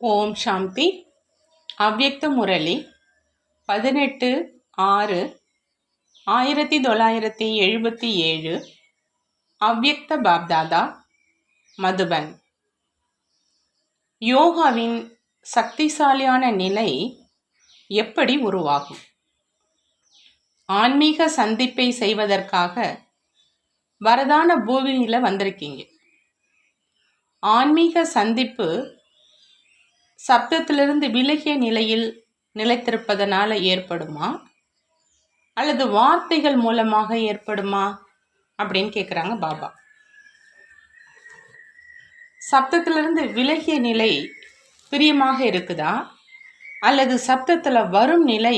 ஓம் சாந்தி. அவ்யக்த முரளி. பதினெட்டு ஆறு ஆயிரத்தி தொள்ளாயிரத்தி எழுபத்தி ஏழு. அவ்யக்த பாப்தாதா. மதுபன். யோகாவின் சக்திசாலியான நிலை எப்படி உருவாகும்? ஆன்மீக சந்திப்பை செய்வதற்காக வரதான பூமியில் வந்திருக்கீங்க. ஆன்மீக சந்திப்பு சப்தத்திலிருந்து விலகிய நிலையில் நிலைத்திருப்பதனால் ஏற்படுமா? அல்லது வார்த்தைகள் மூலமாக ஏற்படுமா? அப்படின்னு கேட்குறாங்க பாபா. சப்தத்திலிருந்து விலகிய நிலை பிரியமாக இருக்குதா? அல்லது சப்தத்தில் வரும் நிலை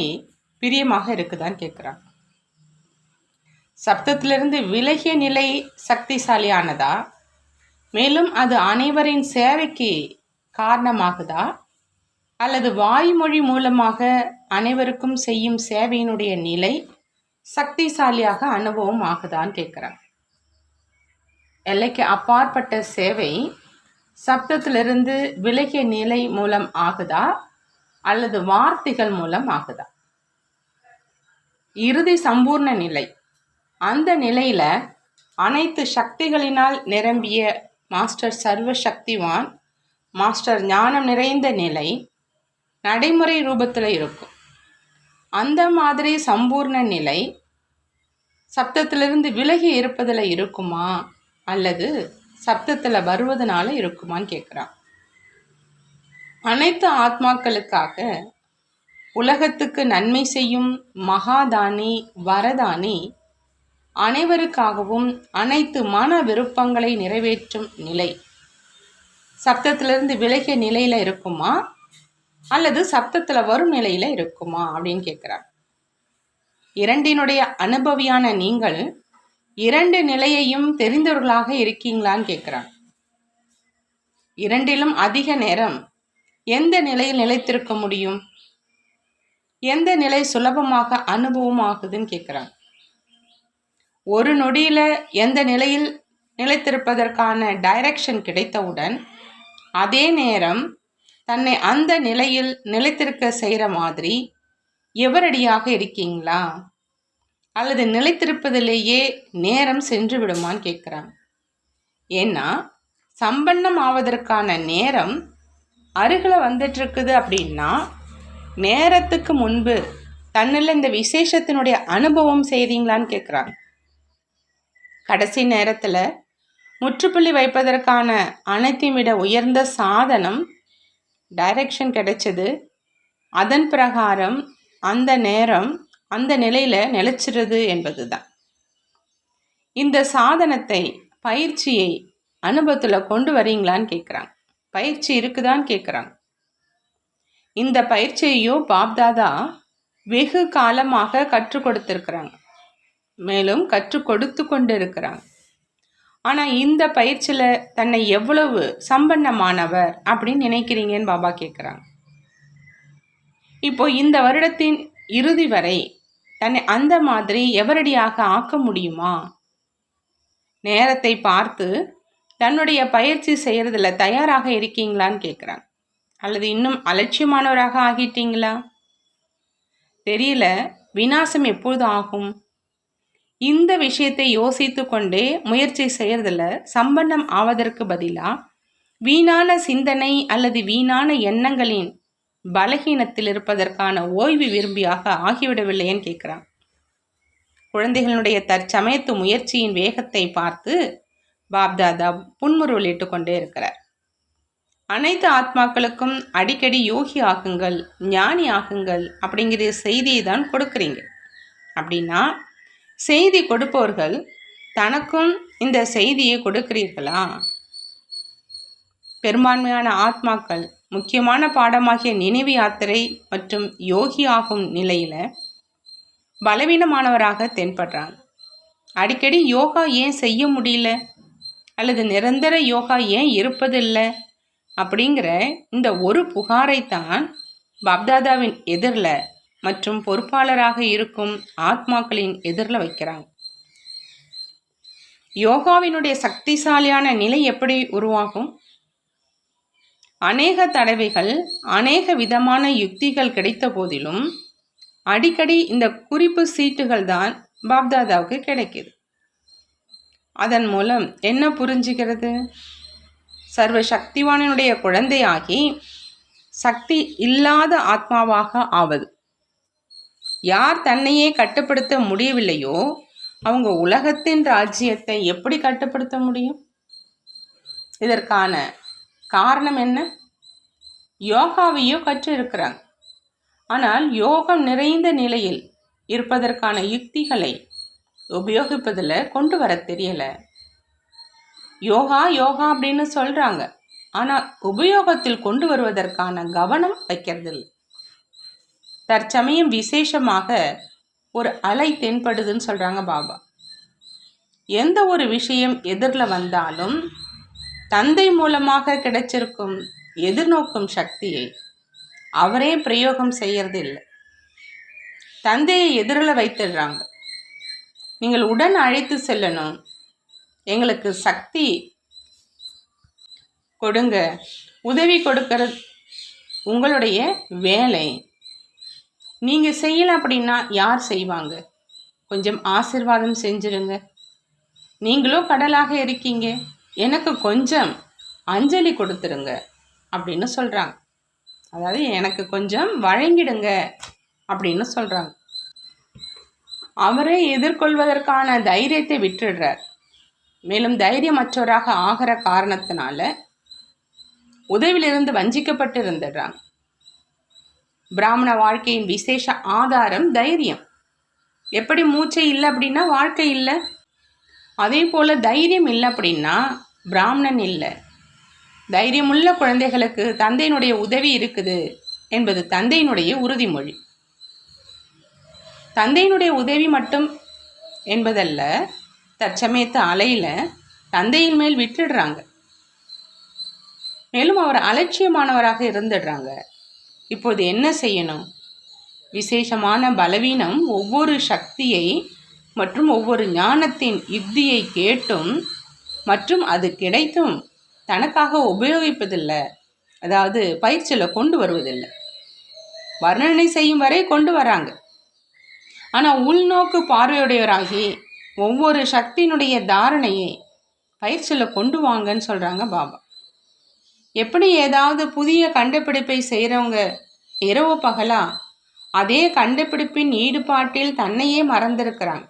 பிரியமாக இருக்குதான்னு கேட்குறாங்க சப்தத்திலிருந்து விலகிய நிலை சக்திசாலியானதா? மேலும் அது அனைவரின் சேவைக்கு காரணமாகுதா? அல்லது வாய்மொழி மூலமாக அனைவருக்கும் செய்யும் சேவையினுடைய நிலை சக்திசாலியாக அனுபவம் ஆகுதான்னு கேட்குறாங்க எல்லைக்கு அப்பாற்பட்ட சேவை சப்தத்திலிருந்து விலகிய நிலை மூலம் ஆகுதா? அல்லது வார்த்தைகள் மூலம் ஆகுதா? இறுதி சம்பூர்ண நிலை. அந்த நிலையில் அனைத்து சக்திகளினால் நிரம்பிய மாஸ்டர் சர்வ சக்திவான் மாஸ்டர் ஞானம் நிறைந்த நிலை நடைமுறை ரூபத்தில் இருக்கும். அந்த மாதிரி சம்பூர்ண நிலை சப்தத்திலிருந்து விலகி இருப்பதில் இருக்குமா? அல்லது சப்தத்தில் வருவதனால இருக்குமான்னு கேட்குறான் அனைத்து ஆத்மாக்களுக்காக உலகத்துக்கு நன்மை செய்யும் மகாதானி வரதானி அனைவருக்காகவும் அனைத்து மன விருப்பங்களை நிறைவேற்றும் நிலை. சப்தத்திலிருந்து விலகிய நிலையில் இருக்குமா? அல்லது சப்தத்தில் வரும் நிலையில் இருக்குமா? அப்படின்னு கேட்குறார் இரண்டினுடைய அனுபவியான நீங்கள் இரண்டு நிலையையும் தெரிந்தவர்களாக இருக்கீங்களான்னு கேட்குறான் இரண்டிலும் அதிக நேரம் எந்த நிலையில் நிலைத்திருக்க முடியும்? எந்த நிலை சுலபமாக அனுபவம் ஆகுதுன்னு கேட்குறாங்க ஒரு நொடியில் எந்த நிலையில் நிலைத்திருப்பதற்கான டைரக்ஷன் கிடைத்தவுடன் அதே நேரம் தன்னை அந்த நிலையில் நிலைத்திருக்க செய்கிற மாதிரி எவரடியாக இருக்கீங்களா? அல்லது நிலைத்திருப்பதிலேயே நேரம் சென்று விடுமான்னு கேட்குறாங்க ஏன்னா சம்பன்னம் ஆவதற்கான நேரம் அருகில் வந்துட்டுருக்குது அப்படின்னா நேரத்துக்கு முன்பு தன்னில் இந்த விசேஷத்தினுடைய அனுபவம் செய்கிறீங்களான்னு கேட்குறாங்க கடைசி நேரத்தில் முற்றுப்புள்ளி வைப்பதற்கான அனைத்தையும் விட உயர்ந்த சாதனம் டைரக்ஷன் கிடைச்சது. அதன் பிரகாரம் அந்த நேரம் அந்த நிலையில் நிலச்சிருது என்பது தான் இந்த சாதனத்தை பயிற்சியை அனுபவத்தில் கொண்டு வரீங்களான்னு கேட்குறாங்க பயிற்சி இருக்குதான்னு கேட்குறாங்க இந்த பயிற்சியையோ பாப்தாதா வெகு காலமாக கற்றுக் கொடுத்துருக்குறாங்க. மேலும் கற்றுக் கொடுத்து கொண்டு இருக்கிறாங்க ஆனால் இந்த பயிற்சியில் தன்னை எவ்வளவு சம்பன்னமானவர் அப்படின்னு நினைக்கிறீங்கன்னு பாபா கேட்குறாங்க இப்போ இந்த வருடத்தின் இறுதி வரை தன்னை அந்த மாதிரி எவரடியாக ஆக்க முடியுமா? நேரத்தை பார்த்து தன்னுடைய பயிற்சி செய்கிறதுல தயாராக இருக்கீங்களான்னு கேட்குறாங்க அல்லது இன்னும் அலட்சியமானவராக ஆகிட்டீங்களா? தெரியல. விநாசம் எப்பொழுது ஆகும்? இந்த விஷயத்தை யோசித்து கொண்டே முயற்சி செய்கிறதில் சம்பந்தம் ஆவதற்கு பதிலாக வீணான சிந்தனை அல்லது வீணான எண்ணங்களின் பலகீனத்தில் இருப்பதற்கான ஓய்வு விரும்பியாக ஆகிவிடவில்லைன்னு கேட்குறான் குழந்தைகளுடைய தற்சமயத்து முயற்சியின் வேகத்தை பார்த்து பாப்தாதா புன்முறுவலிட்டு கொண்டே இருக்கிறார். அனைத்து ஆத்மாக்களுக்கும் அடிக்கடி யோகி ஆகுங்கள் ஞானி ஆகுங்கள் அப்படிங்கிற செய்தியை தான் கொடுக்குறீங்க. அப்படின்னா செய்தி கொடுப்பவர்கள் தனக்கும் இந்த செய்தியை கொடுக்கிறீர்களா? பெரும்பான்மையான ஆத்மாக்கள் முக்கியமான பாடமாகிய நினைவு யாத்திரை மற்றும் யோகி ஆகும் நிலையில் பலவீனமானவராக தென்படுறாங்க அடிக்கடி யோகா ஏன் செய்ய முடியல? அல்லது நிரந்தர யோகா ஏன் இருப்பதில்லை? அப்படிங்கிற இந்த ஒரு புகாரைத்தான் பப்தாதாவின் எதிரில் மற்றும் பொறுப்பாளராக இருக்கும் ஆத்மாக்களின் எதிரில் வைக்கிறாங்க யோகாவினுடைய சக்திசாலியான நிலை எப்படி உருவாகும்? அநேக தடவைகள் அநேக விதமான யுக்திகள் கிடைத்த போதிலும் அடிக்கடி இந்த குறிப்பு சீட்டுகள் தான் பாப்தாதாவுக்கு கிடைக்குது. அதன் மூலம் என்ன புரிஞ்சுக்கிறது சர்வ சக்திவானனுடைய குழந்தையாகி சக்தி இல்லாத ஆத்மாவாக ஆவது. யார் தன்னையே கட்டுப்படுத்த முடியவில்லையோ அவங்க உலகத்தின் ராஜ்யத்தை எப்படி கட்டுப்படுத்த முடியும்? இதற்கான காரணம் என்ன? யோகாவையோ கற்று இருக்கிறாங்க ஆனால் யோகம் நிறைந்த நிலையில் இருப்பதற்கான யுக்திகளை உபயோகிப்பதில் கொண்டு வர தெரியலை. யோகா யோகா அப்படின்னு சொல்கிறாங்க ஆனால் உபயோகத்தில் கொண்டு வருவதற்கான கவனம் வைக்கிறதில்லை. தற்சமயம் விசேஷமாக ஒரு அலை தென்படுதுன்னு சொல்கிறாங்க பாபா. எந்த ஒரு விஷயம் எதிரில் வந்தாலும் தந்தை மூலமாக கிடைச்சிருக்கும் எதிர்நோக்கும் சக்தியை அவரே பிரயோகம் செய்யறது இல்லை தந்தையை எதிரில் வைத்துடுறாங்க. நீங்கள் உடன் அழைத்து செல்லணும். எங்களுக்கு சக்தி கொடுங்க. உதவி கொடுக்கறது உங்களுடைய வேலை. நீங்கள் செய்யலை அப்படின்னா யார் செய்வாங்க? கொஞ்சம் ஆசிர்வாதம் செஞ்சிருங்க. நீங்களும் கடலாக இருக்கீங்க. எனக்கு கொஞ்சம் அஞ்சலி கொடுத்துருங்க அப்படின்னு சொல்கிறாங்க அதாவது எனக்கு கொஞ்சம் வழங்கிடுங்க அப்படின்னு சொல்கிறாங்க அவரே எதிர்கொள்வதற்கான தைரியத்தை விட்டுடுறார். மேலும் தைரியமற்றவராக ஆகிற காரணத்தினால உதவியிலிருந்து வஞ்சிக்கப்பட்டு இருந்துடுறாங்க. பிராமண வாழ்க்கையின் விசேஷ ஆதாரம் தைரியம். எப்படி மூச்சை இல்லை அப்படின்னா வாழ்க்கை இல்லை. அதே போல் தைரியம் இல்லை அப்படின்னா பிராமணன் இல்லை. தைரியமுள்ள குழந்தைகளுக்கு தந்தையினுடைய உதவி இருக்குது என்பது தந்தையினுடைய உறுதிமொழி. தந்தையினுடைய உதவி மட்டும் என்பதல்ல தற்சமயத்து அலையில் தந்தையின் மேல் விட்டுடுறாங்க. மேலும் அவர் அலட்சியமானவராக இருந்துடுறாங்க. இப்போது என்ன செய்யணும்? விசேஷமான பலவீனம் ஒவ்வொரு சக்தியை மற்றும் ஒவ்வொரு ஞானத்தின் யுக்தியை கேட்டும் மற்றும் அது கிடைத்தும் தனக்காக உபயோகிப்பதில்லை. அதாவது பயிற்சியில் கொண்டு வருவதில்லை. வர்ணனை செய்யும் வரை கொண்டு வராங்க. ஆனால் உள்நோக்கு பார்வையுடையவராகி ஒவ்வொரு சக்தியினுடைய தாரணையை பயிற்சியில் கொண்டு வாங்கன்னு சொல்கிறாங்க பாபா. எப்படி ஏதாவது புதிய கண்டுபிடிப்பை செய்கிறவங்க இரவு பகலா? அதே கண்டுபிடிப்பின் ஈடுபாட்டில் தன்னையே மறந்திருக்கிறாங்க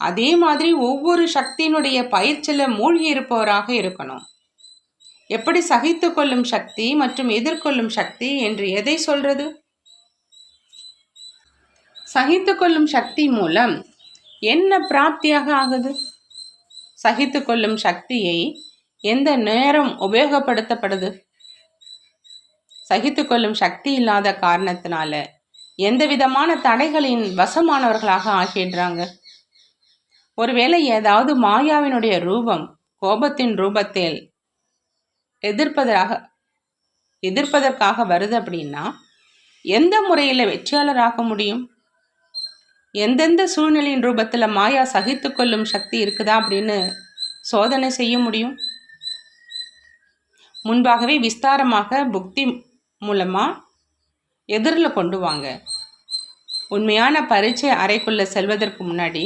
அதே மாதிரி ஒவ்வொரு சக்தியினுடைய பயிற்சியில் மூழ்கி இருப்பவராக இருக்கணும். எப்படி சகித்து கொள்ளும் சக்தி மற்றும் எதிர்கொள்ளும் சக்தி என்று எதை சொல்றது? சகித்து கொள்ளும் சக்தி மூலம் என்ன பிராப்தியாக ஆகுது? சகித்து கொள்ளும் சக்தியை எந்த நேரம் உபயோகப்படுத்தப்படுது? சகித்து கொள்ளும் சக்தி இல்லாத காரணத்தினால எந்த விதமான தடைகளின் வசமானவர்களாக ஆகிடுறாங்க ஒருவேளை ஏதாவது மாயாவினுடைய ரூபம் கோபத்தின் ரூபத்தில் எதிர்ப்பதாக எதிர்ப்பதற்காக வருது அப்படின்னா எந்த முறையில் வெற்றியாளராக முடியும்? எந்தெந்த சூழ்நிலையின் ரூபத்தில் மாயா சகித்து கொள்ளும் சக்தி இருக்குதா அப்படின்னு சோதனை செய்ய முடியும்? முன்பாகவே விஸ்தாரமாக புக்தி மூலமாக எதிரில் கொண்டு வாங்க. உண்மையான பரீட்சை அறைக்குள்ளே செல்வதற்கு முன்னாடி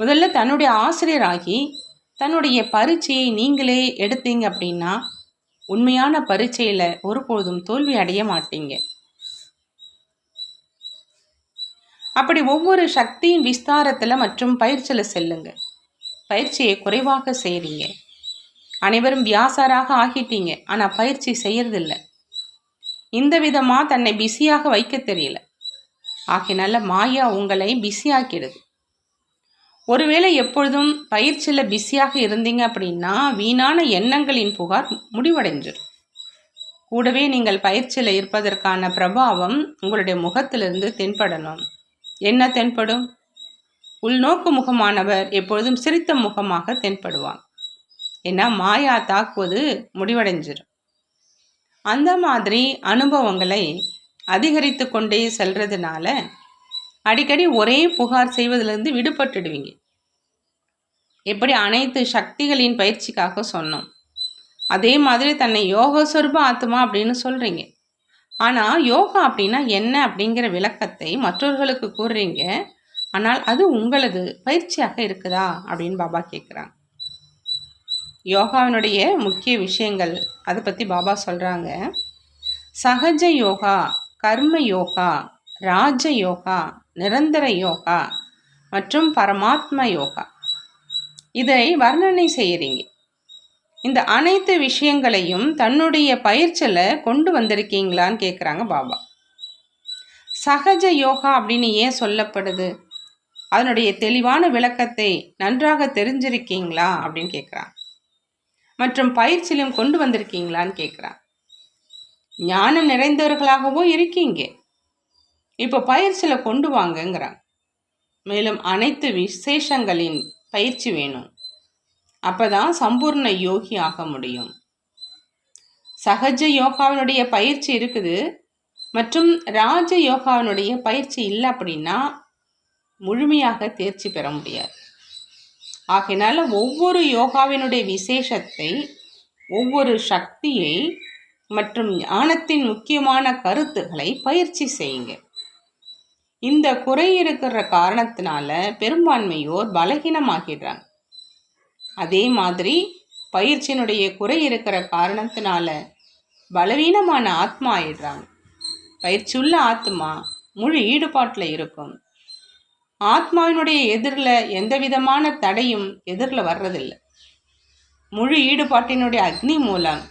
முதல்ல தன்னுடைய ஆசிரியராகி தன்னுடைய பரீட்சையை நீங்களே எடுத்தீங்க அப்படின்னா உண்மையான பரீட்சையில் ஒருபொழுதும் தோல்வி அடைய மாட்டீங்க. அப்படி ஒவ்வொரு சக்தியின் விஸ்தாரத்தில் மற்றும் பயிற்சியில் செல்லுங்க. பயிற்சியை குறைவாக செய்கிறீங்க அனைவரும் வியாசாராக ஆகிட்டீங்க. ஆனால் பயிற்சி செய்யறதில்ல. இந்த விதமாக தன்னை பிஸியாக வைக்க தெரியல. ஆகினால மாயா உங்களை பிஸியாக்கிடுது ஒருவேளை எப்பொழுதும் பயிற்சியில் பிஸியாக இருந்தீங்க அப்படின்னா வீணான எண்ணங்களின் புகார் முடிவடைஞ்சிடும். கூடவே நீங்கள் பயிற்சியில் இருப்பதற்கான பிரபாவம் உங்களுடைய முகத்திலிருந்து தென்படணும். என்ன தென்படும்? உள்நோக்கு முகமானவர் எப்பொழுதும் சிரித்த முகமாக தென்படுவான் ஏன்னா மாயா தாக்குவது முடிவடைஞ்சிடும் அந்த மாதிரி அனுபவங்களை அதிகரித்து கொண்டே செல்றதுனால அடிக்கடி ஒரே புகார் செய்வதிலிருந்து விடுபட்டுடுவீங்க. எப்படி அனைத்து சக்திகளின் பயிற்சிக்காக சொன்னோம். அதே மாதிரி தன்னை யோக சொருப ஆத்மா அப்படின்னு சொல்கிறீங்க ஆனால் யோகா அப்படின்னா என்ன அப்படிங்கிற விளக்கத்தை மற்றவர்களுக்கு கூறுறீங்க. ஆனால் அது உங்களது பயிற்சியாக இருக்குதா அப்படின்னு பாபா கேட்குறாங்க யோகாவினுடைய முக்கிய விஷயங்கள் அதை பற்றி பாபா சொல்கிறாங்க சகஜ யோகா கர்ம யோகா ராஜ யோகா நிரந்தர யோகா மற்றும் பரமாத்ம யோகா. இதை வர்ணனை செய்கிறீங்க இந்த அனைத்து விஷயங்களையும் தன்னுடைய பயிற்சியில் கொண்டு வந்திருக்கீங்களான்னு கேட்குறாங்க பாபா. சகஜ யோகா அப்படின்னு ஏன் சொல்லப்படுது? அதனுடைய தெளிவான விளக்கத்தை நன்றாக தெரிஞ்சிருக்கீங்களா அப்படின்னு கேட்குறான் மற்றும் பயிற்சியிலும் கொண்டு வந்திருக்கீங்களான்னு கேட்குறான் ஞானம் நிறைந்தவர்களாகவும் இருக்கீங்க. இப்போ பயிற்சியில் கொண்டு வாங்கங்கிறான். மேலும் அனைத்து விசேஷங்களின் பயிற்சி வேணும். அப்பதான் சம்பூர்ண யோகி ஆக முடியும். சகஜ யோகாவினுடைய பயிற்சி இருக்குது. மற்றும் ராஜ யோகாவினுடைய பயிற்சி இல்லை அப்படின்னா முழுமையாக தேர்ச்சி பெற முடியாது. ஆகையினால ஒவ்வொரு யோகாவினுடைய விசேஷத்தை ஒவ்வொரு சக்தியை மற்றும் ஞானத்தின் முக்கியமான கருத்துக்களை பயிற்சி செய்யுங்க. இந்த குறை இருக்கிற காரணத்தினால பெரும்பான்மையோர் பலகீனமாகிடுறாங்க. அதே மாதிரி பயிற்சியினுடைய குறை இருக்கிற காரணத்தினால பலவீனமான ஆத்மா ஆயிடுறாங்க. பயிற்சியுள்ள ஆத்மா முழு ஈடுபாட்டில் இருக்கும். ஆத்மாவினுடைய எதிரில் எந்த விதமான தடையும் எதிரில் வர்றதில்லை. முழு ஈடுபாட்டினுடைய அக்னி மூலம்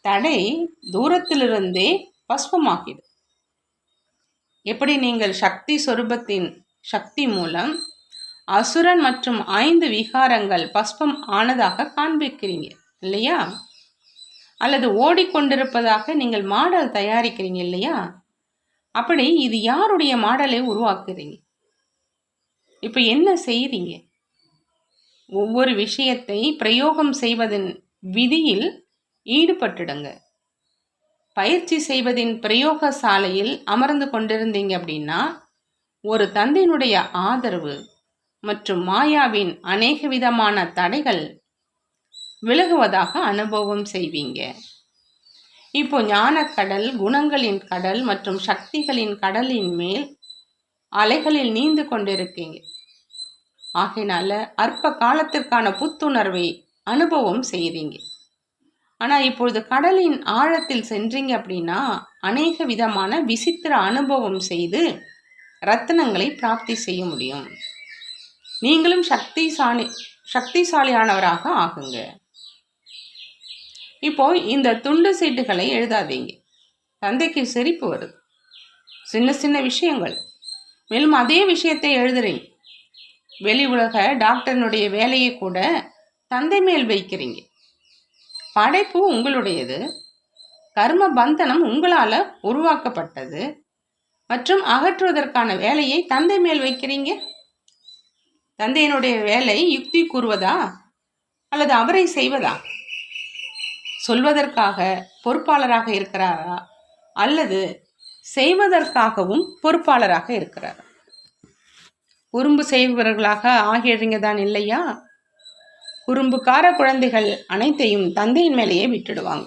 தடை தூரத்திலிருந்தே பஸ்பமாகிடும் எப்படி நீங்கள் சக்தி சொரூபத்தின் சக்தி மூலம் அசுரன் மற்றும் ஐந்து விகாரங்கள் பஸ்பம் ஆனதாக காண்பிக்கிறீங்க இல்லையா? அல்லது ஓடிக்கொண்டிருப்பதாக நீங்கள் மாடல் தயாரிக்கிறீங்க இல்லையா? அப்படி இது யாருடைய மாடலை உருவாக்குறீங்க? இப்போ என்ன செய்கிறீங்க ஒவ்வொரு விஷயத்தை பிரயோகம் செய்வதன் விதியில் ஈடுபட்டுடுங்க. பயிற்சி செய்வதின் பிரயோக சாலையில் அமர்ந்து கொண்டிருந்தீங்க அப்படின்னா ஒரு தந்தையினுடைய ஆதரவு மற்றும் மாயாவின் அநேக விதமான தடைகள் விலகுவதாக அனுபவம் செய்வீங்க. இப்போ ஞானக்கடல் குணங்களின் கடல் மற்றும் சக்திகளின் கடலின் மேல் அலைகளில் நீந்து கொண்டிருக்கீங்க. ஆகையினால அற்ப காலத்திற்கான புத்துணர்வை அனுபவம் செய்கிறீங்க ஆனால் இப்பொழுது கடலின் ஆழத்தில் சென்றீங்க அப்படின்னா அநேக விதமான விசித்திர அனுபவம் செய்து ரத்தனங்களை பிராப்தி செய்ய முடியும். நீங்களும் சக்திசாலி சக்திசாலியானவராக ஆகுங்க. இப்போ இந்த துண்டு சீட்டுகளை எழுதாதீங்க. தந்தைக்கு சிரிப்பு வருது. சின்ன சின்ன விஷயங்கள். மேலும் அதே விஷயத்தை எழுதுறீங்க வெளி உலக டாக்டர்னுடைய வேலையை கூட தந்தை மேல் வைக்கிறீங்க. படைப்பு உங்களுடையது. கர்ம பந்தனம் உங்களால் உருவாக்கப்பட்டது. மற்றும் அகற்றுவதற்கான வேலையை தந்தை மேல் வைக்கிறீங்க. தந்தையினுடைய வேலை யுக்தி கூறுவதா? அல்லது அவரை செய்வதா? சொல்வதற்காக பொறுப்பாளராக இருக்கிறாரா? அல்லது செய்வதற்காகவும் பொறுப்பாளராக இருக்கிறார்? குறும்பு செய்பவர்களாக ஆகிடுறீங்க தான் இல்லையா குறும்புக்கார குழந்தைகள் அனைத்தையும் தந்தையின் மேலேயே விட்டுடுவாங்க.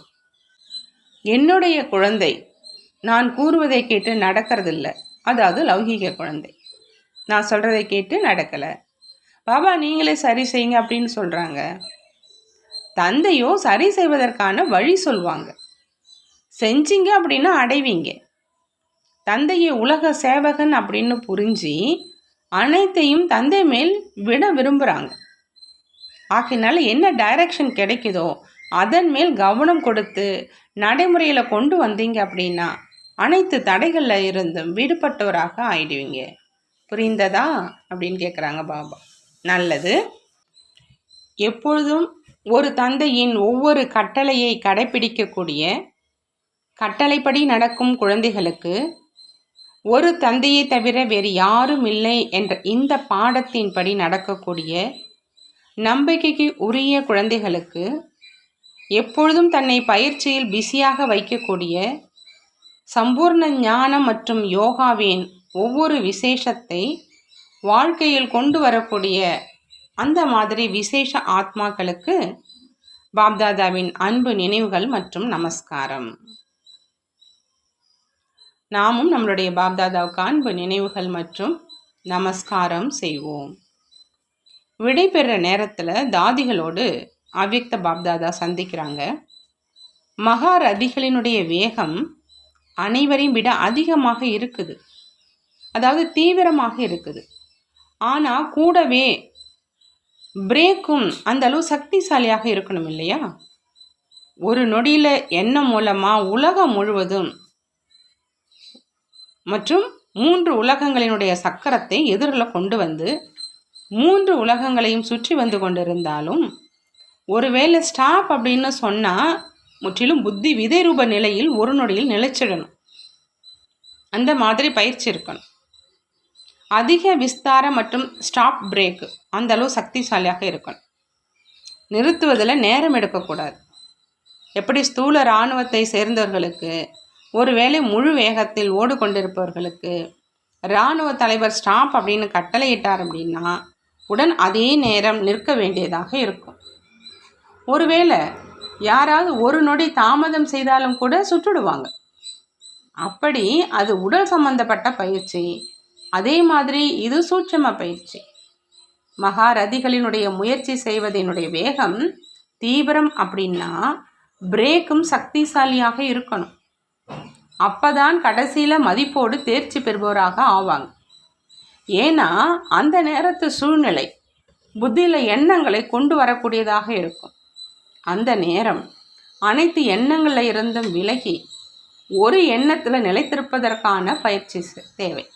என்னுடைய குழந்தை நான் கூறுவதை கேட்டு நடக்கிறதில்ல. அதாவது லௌகீக குழந்தை. நான் சொல்கிறதை கேட்டு நடக்கலை. பாபா நீங்களே சரி செய்யுங்க அப்படின்னு சொல்கிறாங்க தந்தையோ சரி செய்வதற்கான வழி சொல்லுவாங்க செஞ்சீங்க அப்படின்னா அடைவீங்க. தந்தையை உலக சேவகன் அப்படின்னு புரிஞ்சு அனைத்தையும் தந்தை மேல் விட விரும்புகிறாங்க ஆகையினால என்ன டைரக்ஷன் கிடைக்குதோ அதன் மேல் கவனம் கொடுத்து நடைமுறையில் கொண்டு வந்தீங்க அப்படின்னா அனைத்து தடைகளில் இருந்தும் விடுபட்டவராக ஆயிடுவீங்க. புரிந்ததா? அப்படின்னு கேட்குறாங்க பாபா. நல்லது. எப்பொழுதும் ஒரு தந்தையின் ஒவ்வொரு கட்டளையை கடைபிடிக்கக்கூடிய கட்டளைப்படி நடக்கும் குழந்தைகளுக்கு ஒரு தந்தையை தவிர வேறு யாரும் இல்லை என்ற இந்த பாடத்தின்படி நடக்கக்கூடிய நம்பிக்கைக்கு உரிய குழந்தைகளுக்கு எப்பொழுதும் தன்னை பயிற்சியில் பிஸியாக வைக்கக்கூடிய சம்பூர்ண ஞானம் மற்றும் யோகாவின் ஒவ்வொரு விசேஷத்தை வாழ்க்கையில் கொண்டு வரக்கூடிய அந்த மாதிரி விசேஷ ஆத்மாக்களுக்கு பாப்தாதாவின் அன்பு நினைவுகள் மற்றும் நமஸ்காரம். நாமும் நம்மளுடைய பாப்தாதாவுக்கு அன்பு நினைவுகள் மற்றும் நமஸ்காரம் செய்வோம். விடைபெற நேரத்தில் தாதிகளோடு அவ்யக்த பாப்தாதா சந்திக்கிறாங்க. மகாரதிகளினுடைய வேகம் அனைவரையும் விட அதிகமாக இருக்குது. அதாவது தீவிரமாக இருக்குது. ஆனால் கூடவே பிரேக்கும் அந்த அளவு சக்திசாலியாக இருக்கணும் இல்லையா? ஒரு நொடியில் எண்ணம் மூலமாக உலகம் முழுவதும் மற்றும் மூன்று உலகங்களினுடைய சக்கரத்தை எதிரில் கொண்டு வந்து மூன்று உலகங்களையும் சுற்றி வந்து கொண்டிருந்தாலும் ஒருவேளை ஸ்டாப் அப்படின்னு சொன்னால் முற்றிலும் புத்தி விதை ரூப நிலையில் ஒரு நொடியில் நிலைச்சிடணும். அந்த மாதிரி பயிற்சி இருக்கணும். அதிக விஸ்தாரம் மற்றும் ஸ்டாப் பிரேக்கு அந்த அளவு சக்திசாலியாக இருக்கணும். நிறுத்துவதில் நேரம் எடுக்கக்கூடாது. எப்படி ஸ்தூல இராணுவத்தை சேர்ந்தவர்களுக்கு ஒருவேளை முழு வேகத்தில் ஓடுகொண்டிருப்பவர்களுக்கு இராணுவ தலைவர் ஸ்டாப் அப்படின்னு கட்டளையிட்டார் அப்படின்னா உடன் அதே நேரம் நிற்க வேண்டியதாக இருக்கும். ஒருவேளை யாராவது ஒரு நொடி தாமதம் செய்தாலும் கூட சுட்டுடுவாங்க. அப்படி அது உடல் சம்பந்தப்பட்ட பயிற்சி அதே மாதிரி இது சூட்சம பயிற்சி. மகாரதிகளினுடைய முயற்சி செய்வதனுடைய வேகம் தீவிரம் அப்படின்னா பிரேக்கும் சக்திசாலியாக இருக்கணும். அப்பதான் கடைசியில் மதிப்போடு தேர்ச்சி பெறுபவராக ஆவாங்க. ஏன்னா அந்த நேரத்து சூழ்நிலை புத்தியில் எண்ணங்களை கொண்டு வரக்கூடியதாக இருக்கும். அந்த நேரம் அனைத்து எண்ணங்களில் இருந்தும் விலகி ஒரு எண்ணத்தில் நிலைத்திருப்பதற்கான பயிற்சி தேவை.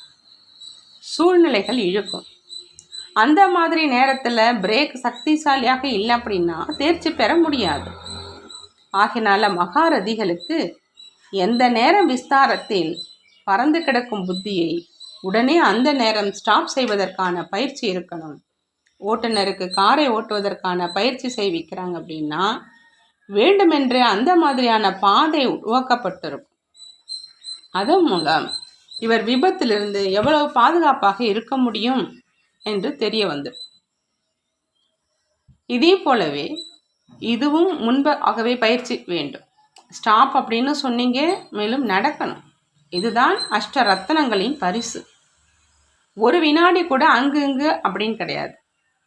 சூழ்நிலைகள் இழுக்கும். அந்த மாதிரி நேரத்தில் பிரேக் சக்திசாலியாக இல்லை அப்படின்னா தேர்ச்சி பெற முடியாது. ஆகினால மகாரதிகளுக்கு எந்த நேரம் விஸ்தாரத்தில் பறந்து கிடக்கும் புத்தியை உடனே அந்த நேரம் ஸ்டாப் செய்வதற்கான பயிற்சி இருக்கணும். ஓட்டுநருக்கு காரை ஓட்டுவதற்கான பயிற்சி செய்விக்கிறாங்க அப்படின்னா வேண்டுமென்றே அந்த மாதிரியான பாதை உருவாக்கப்பட்டிருக்கும். அதன் மூலம் இவர் விபத்திலிருந்து எவ்வளவு பாதுகாப்பாக இருக்க முடியும் என்று தெரிய வந்து இதே போலவே இதுவும் முன்பாகவே பயிற்சி வேண்டும். ஸ்டாப் அப்படின்னு சொன்னீங்க மேலும் நடக்கணும். இதுதான் அஷ்ட ரத்தனங்களின் பரிசு. ஒரு வினாடி கூட அங்கு இங்கு அப்படின்னு கிடையாது.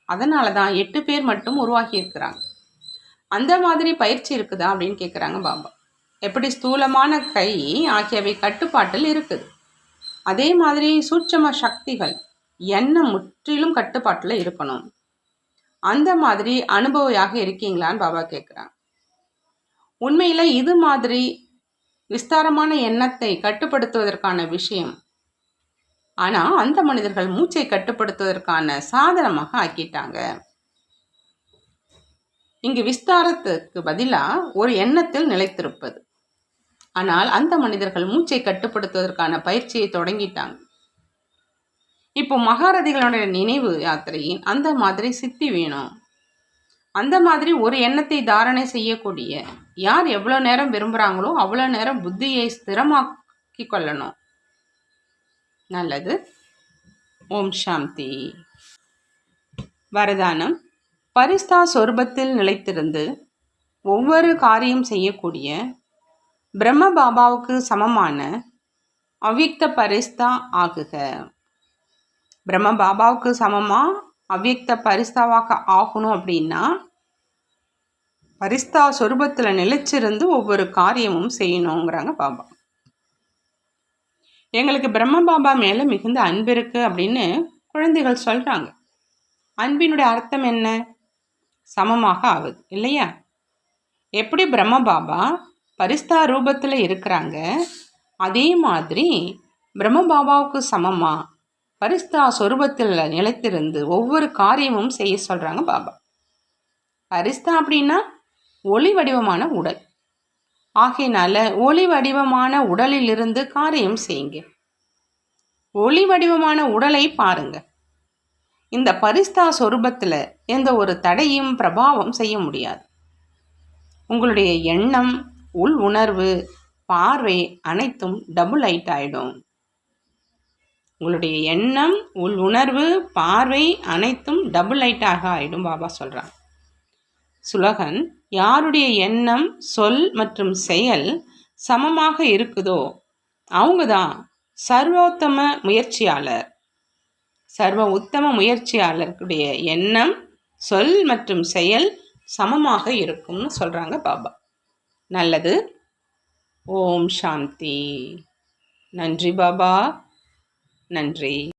அதனால தான் எட்டு பேர் மட்டும் உருவாகி இருக்கிறாங்க. அந்த மாதிரி பயிற்சி இருக்குதா அப்படின்னு கேட்குறாங்க பாபா. எப்படி ஸ்தூலமான கை ஆகியவை கட்டுப்பாட்டில் இருக்குது. அதே மாதிரி சூட்சம சக்திகள் என்ன முற்றிலும் கட்டுப்பாட்டில் இருக்கணும். அந்த மாதிரி அனுபவியாக இருக்கீங்களான்னு பாபா கேட்குறாங்க உண்மையில் இது மாதிரி விஸ்தாரமான எண்ணத்தை கட்டுப்படுத்துவதற்கான விஷயம். ஆனால் அந்த மனிதர்கள் மூச்சை கட்டுப்படுத்துவதற்கான சாதனமாக ஆக்கிட்டாங்க. இங்கு விஸ்தாரத்துக்கு பதிலாக ஒரு எண்ணத்தில் நிலைத்திருப்பது. ஆனால் அந்த மனிதர்கள் மூச்சை கட்டுப்படுத்துவதற்கான பயிற்சியை தொடங்கிட்டாங்க. இப்போ மகாரதிகளுடைய நினைவு யாத்திரையின் அந்த மாதிரி சித்தி வேணும். அந்த மாதிரி ஒரு எண்ணத்தை தாரணை செய்யக்கூடிய யார் எவ்வளோ நேரம் விரும்புகிறாங்களோ அவ்வளோ நேரம் புத்தியை ஸ்திரமாக்கி கொள்ளணும். நல்லது. ஓம் சாந்தி. வரதானம். பரிஸ்தா சொர்பத்தில் நிலைத்திருந்து ஒவ்வொரு காரியம் செய்யக்கூடிய பிரம்ம பாபாவுக்கு சமமான அவ்யுக்த பரிஸ்தா ஆகுக. பிரம்ம பாபாவுக்கு சமமாக அவ்வியக்த பரிஸ்தாவாக ஆகணும் அப்படின்னா பரிஸ்தா சொரூபத்தில் நிலைச்சிருந்து ஒவ்வொரு காரியமும் செய்யணுங்கிறாங்க பாபா. எங்களுக்கு பிரம்ம பாபா மேலே மிகுந்த அன்பு இருக்குது அப்படின்னு குழந்தைகள் சொல்கிறாங்க அன்பினுடைய அர்த்தம் என்ன? சமமாக ஆகுது இல்லையா? எப்படி பிரம்ம பாபா பரிஸ்தா ரூபத்தில் இருக்கிறாங்க? அதே மாதிரி பிரம்ம பாபாவுக்கு சமமாக பரிஸ்தா சொரூபத்தில் நிலைத்திருந்து ஒவ்வொரு காரியமும் செய்ய சொல்கிறாங்க பாபா. பரிஸ்தா அப்படின்னா ஒளி வடிவமான உடல். ஆகையினால ஒளி வடிவமான உடலிலிருந்து காரியம் செய்யுங்க. ஒளி வடிவமான உடலை பாருங்க. இந்த பரிஸ்தா சொரூபத்தில் எந்த ஒரு தடையும் பிரபாவம் செய்ய முடியாது. உங்களுடைய எண்ணம் உள் உணர்வு பார்வை அனைத்தும் டபுள் லைட் ஆகிடும் உங்களுடைய எண்ணம் உள் உணர்வு பார்வை அனைத்தும் டபுள் லைட்டாக ஆகிடும் பாபா சொல்கிறாங்க சுலகன் யாருடைய எண்ணம் சொல் மற்றும் செயல் சமமாக இருக்குதோ அவங்க தான் சர்வோத்தம முயற்சியாளர். சர்வ உத்தம முயற்சியாளர்களுடைய எண்ணம் சொல் மற்றும் செயல் சமமாக இருக்கும்னு சொல்கிறாங்க பாபா. நல்லது. ஓம் சாந்தி. நன்றி பாபா. நன்றி.